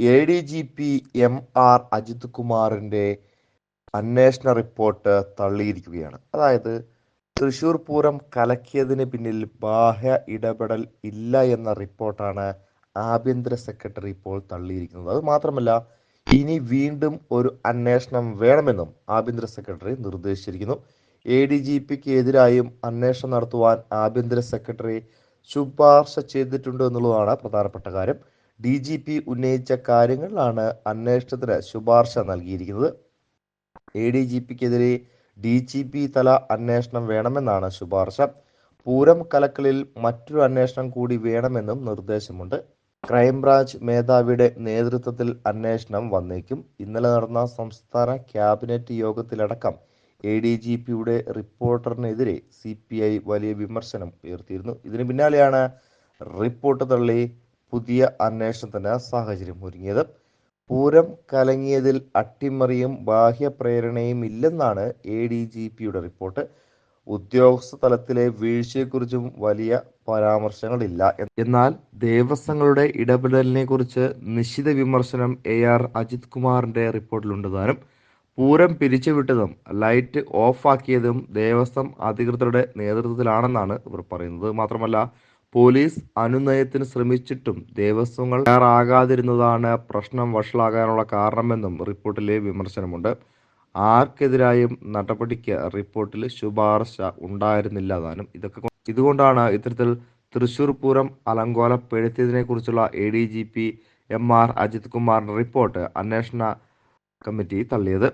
A D G P M R Ajith കുമാറിന്റെ അന്വേഷണ report തള്ളിയിരിക്കുകയാണ്. അതായത് തൃശൂർ പൂരം കലക്കിയതിന് പിന്നിൽ ബാഹ്യ ഇടപെടൽ ഇല്ല എന്ന റിപ്പോർട്ടാണ് ആഭ്യന്തര സെക്രട്ടറി ഇപ്പോൾ തള്ളിയിരിക്കുന്നത്. അത് മാത്രമല്ല ഇനി വീണ്ടും ഒരു അന്വേഷണം വേണമെന്നും ആഭ്യന്തര സെക്രട്ടറി നിർദ്ദേശിച്ചിരിക്കുന്നു. എ ഡി ജി പിക്ക് എതിരായും അന്വേഷണം നടത്തുവാൻ ആഭ്യന്തര സെക്രട്ടറി ശുപാർശ ചെയ്തിട്ടുണ്ട് എന്നുള്ളതാണ് പ്രധാനപ്പെട്ട കാര്യം. ഡി ജി പി ഉന്നയിച്ച കാര്യങ്ങളിലാണ് അന്വേഷണത്തിന് ശുപാർശ നൽകിയിരിക്കുന്നത്. എ ഡി ജി പിക്കെതിരെ ഡി ജി പി തല അന്വേഷണം വേണമെന്നാണ് ശുപാർശ. പൂരം കലക്കലിൽ മറ്റൊരു അന്വേഷണം കൂടി വേണമെന്നും നിർദ്ദേശമുണ്ട്. ക്രൈംബ്രാഞ്ച് മേധാവിയുടെ നേതൃത്വത്തിൽ അന്വേഷണം വന്നേക്കും. ഇന്നലെ നടന്ന സംസ്ഥാന ക്യാബിനറ്റ് യോഗത്തിലടക്കം എ ഡി ജി പിയുടെ റിപ്പോർട്ടറിനെതിരെ സി പി ഐ വലിയ വിമർശനം ഉയർത്തിയിരുന്നു. ഇതിനു പിന്നാലെയാണ് റിപ്പോർട്ട് തള്ളി പുതിയ അന്വേഷണത്തിന് സാഹചര്യം ഒരുങ്ങിയത്. പൂരം കലങ്ങിയതിൽ അട്ടിമറിയും ബാഹ്യ പ്രേരണയും ഇല്ലെന്നാണ് എ ഡി ജി പിയുടെ റിപ്പോർട്ട്. ഉദ്യോഗസ്ഥ തലത്തിലെ വീഴ്ചയെക്കുറിച്ചും വലിയ പരാമർശങ്ങളില്ല. എന്നാൽ ദേവസ്വങ്ങളുടെ ഇടപെടലിനെ കുറിച്ച് നിശ്ചിത വിമർശനം എ ആർ അജിത് കുമാറിന്റെ റിപ്പോർട്ടിലുണ്ട് താനും. പൂരം പിരിച്ചുവിട്ടതും ലൈറ്റ് ഓഫാക്കിയതും ദേവസ്വം അധികൃതരുടെ നേതൃത്വത്തിലാണെന്നാണ് ഇവർ പറയുന്നത്. മാത്രമല്ല പോലീസ് അനുനയത്തിന് ശ്രമിച്ചിട്ടും ദേവസ്വങ്ങൾ തയ്യാറാകാതിരുന്നതാണ് പ്രശ്നം വഷളാകാനുള്ള കാരണമെന്നും റിപ്പോർട്ടിലെ വിമർശനമുണ്ട്. ആർക്കെതിരായും നടപടിക്ക് റിപ്പോർട്ടിൽ ശുപാർശ ഉണ്ടായിരുന്നില്ല താനും ഇതൊക്കെ ഇതുകൊണ്ടാണ് ഇത്തരത്തിൽ തൃശൂർ പൂരം അലങ്കോലപ്പെടുത്തിയതിനെ കുറിച്ചുള്ള A D G P M R Ajith കുമാറിന്റെ റിപ്പോർട്ട് അന്വേഷണ കമ്മിറ്റി തള്ളിയത്.